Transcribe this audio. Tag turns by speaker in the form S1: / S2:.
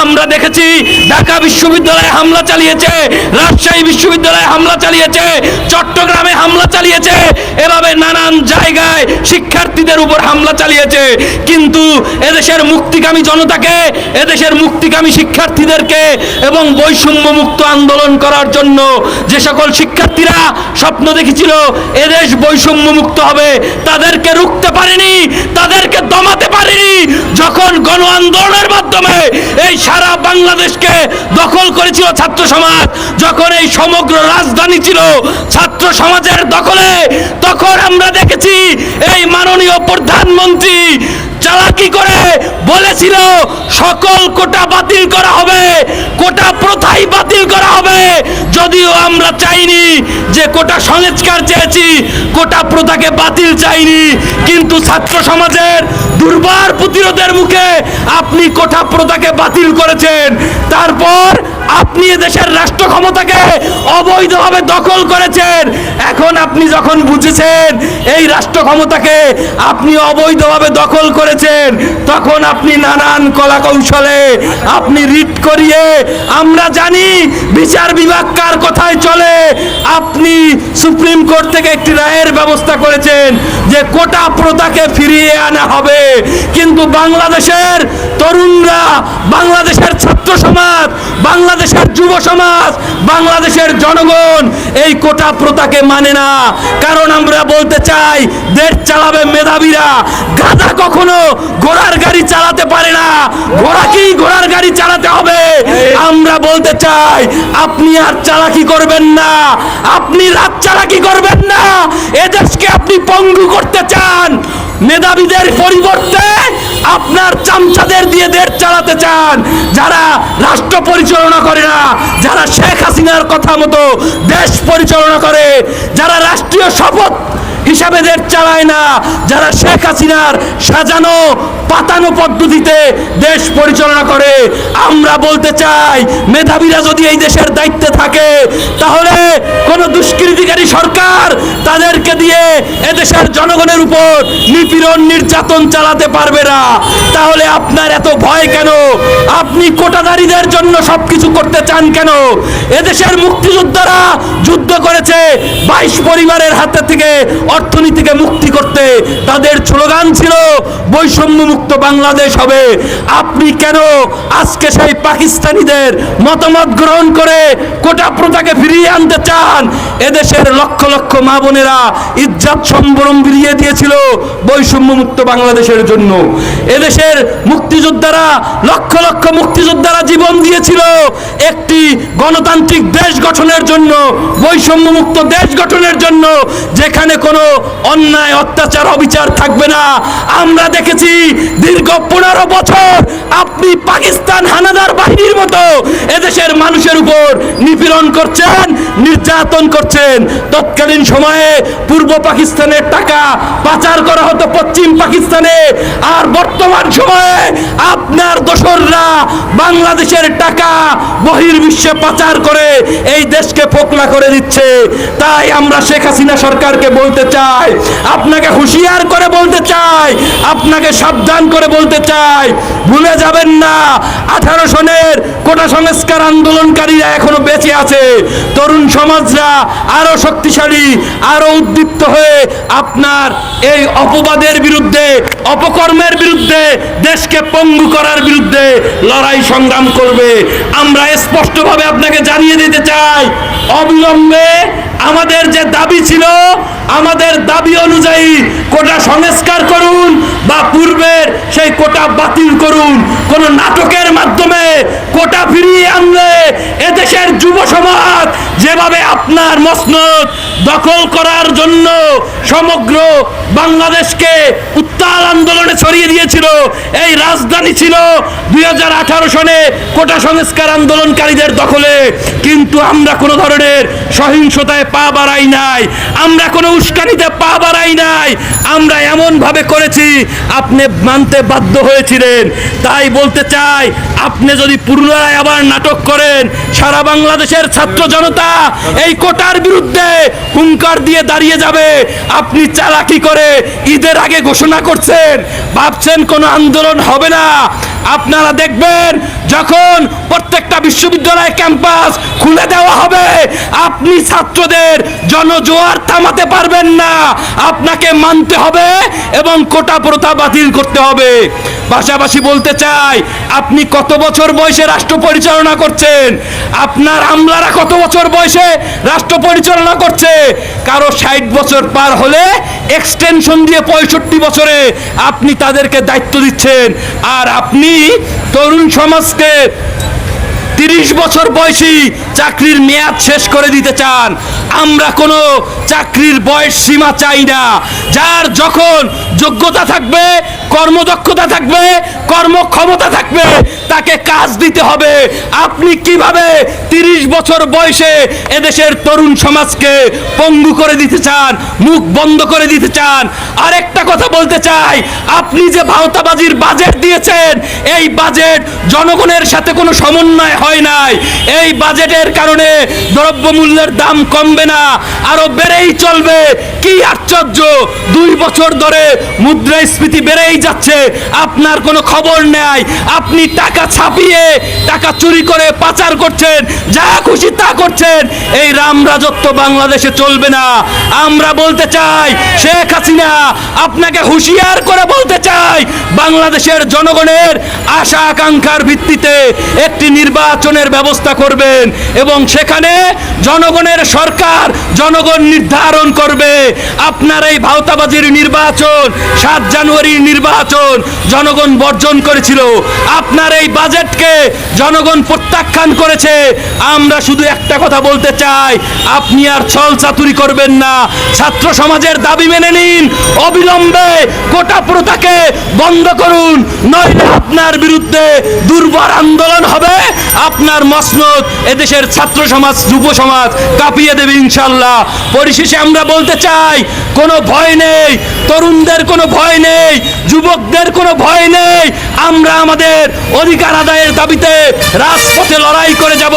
S1: আমরা দেখেছি ঢাকা বিশ্ববিদ্যালয়ে হামলা চালিয়েছে, রাজশাহী বিশ্ববিদ্যালয়ে হামলা চালিয়েছে, চট্টগ্রামে হামলা চালিয়েছে, এভাবে নানান জায়গায় শিক্ষার্থীদের উপর হামলা চালিয়েছে। কিন্তু এদেশের মুক্তিকামী জনতাকে, এদেশের মুক্তিকামী শিক্ষার্থীদেরকে এবং বৈষম্য মুক্ত আন্দোলন করার জন্য যে সকল শিক্ষার্থীরা স্বপ্ন দেখেছিল এদেশ বৈষম্য মুক্ত হবে, তাদেরকে রুখতে পারেনি, তাদেরকে দমাতে পারেনি, যখন গণ আন্দোলনের মাধ্যমে এই সারা বাংলাদেশকে দখল করেছিল ছাত্র সমাজ। যখন এই সমগ্র রাজধানী ছিল ছাত্র সমাজের দখলে, তখন আমরা দেখেছি এই মাননীয় প্রধানমন্ত্রী চালাকি করে বলেছিল, সকল কোটা বাতিল করা হবে, কোটা প্রথাই বাতিল করা হবে। যদিও আমরা চাইনি যে কোটা সংস্কার চেয়েছি, কোটা প্রথাকে বাতিল চাইনি, কিন্তু ছাত্র সমাজের দুর্বার প্রতিরোধের মুখে আপনি কোটা প্রথাকে বাতিল করেছেন। তারপর আপনি দেশের রাষ্ট্র ক্ষমতাকে অবৈধভাবে দখল করেছেন। এখন আপনি যখন বুঝেছেন এই রাষ্ট্র ক্ষমতাকে আপনি অবৈধভাবে দখল করেছেন, তখন আপনি নানান কলা কৌশলে আপনি রিট করিয়ে আমরা জানি বিচার বিভাগ কার কথায় চলে। আপনি সুপ্রিম কোর্ট থেকে একটি রায়ের ব্যবস্থা করেছেন যে কোটা প্রথাকে ফিরিয়ে আনা হবে। কিন্তু বাংলাদেশের তরুণরা, বাংলাদেশের ছাত্র সমাজ, বাংলাদেশের যুব সমাজ, বাংলাদেশের জনগণ এই কোটা প্রথাকে মানে না। কারণ আমরা বলতে চাই, দেশ চালাবে মেধাবীরা। গাধা কখনো ঘোড়ার গাড়ি চালাতে পারে না। ঘোড়াকেই ঘোড়ার গাড়ি চালাতে হবে? আমরা বলতে চাই, আপনি আর চালাকি করবেন না। আপনি রাত চালাকি করবেন না। এদেশকে আপনি পঙ্গু করতে চান। মেধাবীদের পরিবর্তে আপনার চামচাদের দিয়ে দেশ চালাতে চান। যারা রাষ্ট্র পরিচালনা করে না, যারা শেখ হাসিনার কথা মতো দেশ পরিচালনা করে, যারা রাষ্ট্রীয় শপথ হিসাবে দেশ চালায় না। যারা শেখ হাসিনার সাজানো পাতানো পদ্ধতিতে দেশ পরিচালনা করে, আমরা বলতে চাই, মেধাবীরা যদি এই দেশের দায়িত্বে থাকে, তাহলে কোনো দুষ্কৃতিকারী সরকার তাদেরকে দিয়ে এদেশের জনগণের উপর নিপীড়ন, নির্যাতন চালাতে পারবে না। তাহলে আপনার এত ভয় কেন? আপনি কোটাদারীদের জন্য সবকিছু করতে চান কেন? এদেশের মুক্তিযোদ্ধারা যুদ্ধ করেছে, বাইশ পরিবারের হাতে থেকে অর্থনীতিকে মুক্তি করতে তাদের স্লোগান ছিল বৈষম্য মুক্ত বাংলাদেশ হবে। আপনি কেন আজকে সেই পাকিস্তানিদের মতামত গ্রহণ করে কোটা প্রথাকে ফিরিয়ে আনতে চান? এদেশের লক্ষ লক্ষ মা বোনেরা ইজ্জাত সম্ভ্রম ফিরিয়ে দিয়েছিল বৈষম্য মুক্ত বাংলাদেশের জন্য। এদেশের মুক্তিযোদ্ধারা লক্ষ লক্ষ মুক্তিযোদ্ধারা জীবন দিয়েছিল একটি গণতান্ত্রিক দেশ গঠনের জন্য বৈষম্য মুক্ত দেশ গঠনের জন্য, যেখানে কোনো অন্যায়, অত্যাচার, অবিচার থাকবে না। আমরা দেখেছি দীর্ঘ পনেরো বছর আপনি পাকিস্তান হানাদার বাহিনীর মতো এদেশের মানুষের উপর নিপীড়ন করছেন, নির্যাতন করছেন। তৎকালীন সময়ে পূর্ব পাকিস্তানের টাকা পাচার করা হতো পশ্চিম পাকিস্তানে আর বর্তমান সময়ে আপনার দোসররা বাংলাদেশের টাকা বহির্বিশ্বে পাচার করে এই দেশকে ফোকলা করে দিচ্ছে। তাই আমরা শেখ হাসিনা সরকারকে বলতে চাই, আপনাকে হুঁশিয়ার করে বলতে চাই, আপনাকে সাবধান করে বলতে চাই, ভুলে যাবেন না। আঠারো সনের কোটা সংস্কার আন্দোলনকারীরা এখনও বেঁচে আছে। তরুণ সমাজরা আরও শক্তিশালী, আরও উদ্দীপ্ত হয়ে আপনার এই অপবাদের বিরুদ্ধে, অপকর্মের বিরুদ্ধে, দেশকে পঙ্গু করার বিরুদ্ধে লড়াই সংগ্রাম করবে। আমরা স্পষ্টভাবে আপনাকে জানিয়ে দিতে চাই, অবিলম্বে আমাদের যে দাবি ছিল, আমাদের দাবি অনুযায়ী কোটা সংস্কার করুন বা পূর্বের সেই কোটা বাতিল করুন। কোন নাটকের মাধ্যমে কোটা ফিরিয়ে আনলে এদেশের যুব সমাজ যেভাবে আপনার মসনদ দখল করার জন্য সমগ্র বাংলাদেশকে উত্তাল আন্দোলনে ছড়িয়ে দিয়েছিল। এই রাজধানী ছিল দুই হাজার আঠারো সনে কোটা সংস্কার আন্দোলনকারীদের দখলে। কিন্তু আমরা কোনো ধরনের সহিংসতায় পা বাড়াই নাই। আমরা কোনো উস্কানিতে পা বাড়াই নাই। আমরা এমনভাবে করেছি, আপনি মানতে বাধ্য হয়েছিলেন। তাই বলতে চাই, আপনি যদি পুনরায় আবার নাটক করেন, সারা বাংলাদেশের ছাত্র জনতা এই কোটার বিরুদ্ধে হুঙ্কার দিয়ে দাঁড়িয়ে যাবে। আপনি চালাকি করে ঈদের আগে ঘোষণা করছেন, ভাবছেন কোনো আন্দোলন হবে না। আপনারা দেখবেন, যখন প্রত্যেকটা বিশ্ববিদ্যালয় ক্যাম্পাস খুলে দেওয়া হবে। আপনি ছাত্রদের জনজোয়ার থামাতে পারবেন না। আপনাকে মানতে হবে এবং কোটা প্রথা বাতিল করতে হবে। পাশাপাশি বলতে চাই, আপনি কত বছর বয়সে রাষ্ট্র পরিচালনা করছেন? আপনার আমলারা কত বছর বয়সে রাষ্ট্র পরিচালনা করছে? কারও ষাট বছর পার হলে এক্সটেনশন দিয়ে পঁয়ষট্টি বছরে আপনি তাদেরকে দায়িত্ব দিচ্ছেন। আর আপনি তরুণ সমাজকে তিরিশ বছর বয়সী চাকরির মেয়াদ শেষ করে দিতে চান। আমরা কোনো চাকরির বয়স সীমা চাই না। যার যখন যোগ্যতা থাকবে, কর্মদক্ষতা থাকবে, কর্মক্ষমতা থাকবে, তাকে কাজ দিতে হবে। আপনি কীভাবে তিরিশ বছর বয়সে এদেশের তরুণ সমাজকে পঙ্গু করে দিতে চান, মুখ বন্ধ করে দিতে চান? আরেকটা কথা বলতে চাই, আপনি যে ভাওতাবাজির বাজেট দিয়েছেন, এই বাজেট জনগণের সাথে কোনো সমন্বয় হয় নাই। এই বাজেটের কারণে দ্রব্যমূল্যের দাম কমবে না, আরও বেড়েই চলবে। কি আশ্চর্য, দুই বছর ধরে মুদ্রাস্ফীতি বেড়েই যাচ্ছে। আপনার কোনো খবর নেই। আপনি টাকা ছাপিয়ে, টাকা চুরি করে পাচার করছেন, যা খুশি তা করছেন। এই রাম রাজত্ব বাংলাদেশে চলবে না। আমরা বলতে চাই, শেখ হাসিনা আপনাকে হুঁশিয়ার করে বলতে চাই, বাংলাদেশের জনগণের আশা আকাঙ্ক্ষার ভিত্তিতে একটি নির্বাচনের ব্যবস্থা করবেন এবং সেখানে জনগণের সরকার, জনগণ নির্ধারণ করবে। আপনার এই ভাওতাবাজির নির্বাচন সাত জানুয়ারির নির্বাচন জনগণ বর্জন করেছিল। আপনার এই বাজেটকে জনগণ প্রত্যাখ্যান করেছে। আমরা শুধু একটা কথা বলতে চাই, আপনি আর ছল চাতুরি করবেন না। ছাত্র সমাজের দাবি মেনে নিন, অবিলম্বে কোটা প্রথাকে বন্ধ করুন, নইলে আপনার বিরুদ্ধে দুর্বার আন্দোলন হবে। আপনার মসনদ এদেশের ছাত্র সমাজ, যুব সমাজ কাঁপিয়ে দেবে ইনশাল্লাহ। পরিশেষে আমরা বলতে চাই, কোনো ভয় নেই, তরুণদের কোনো ভয় নেই, যুবকদের কোনো ভয় নেই। আমরা আমাদের অধিকার আদায়ের দাবিতে রাজপথে লড়াই করে যাব।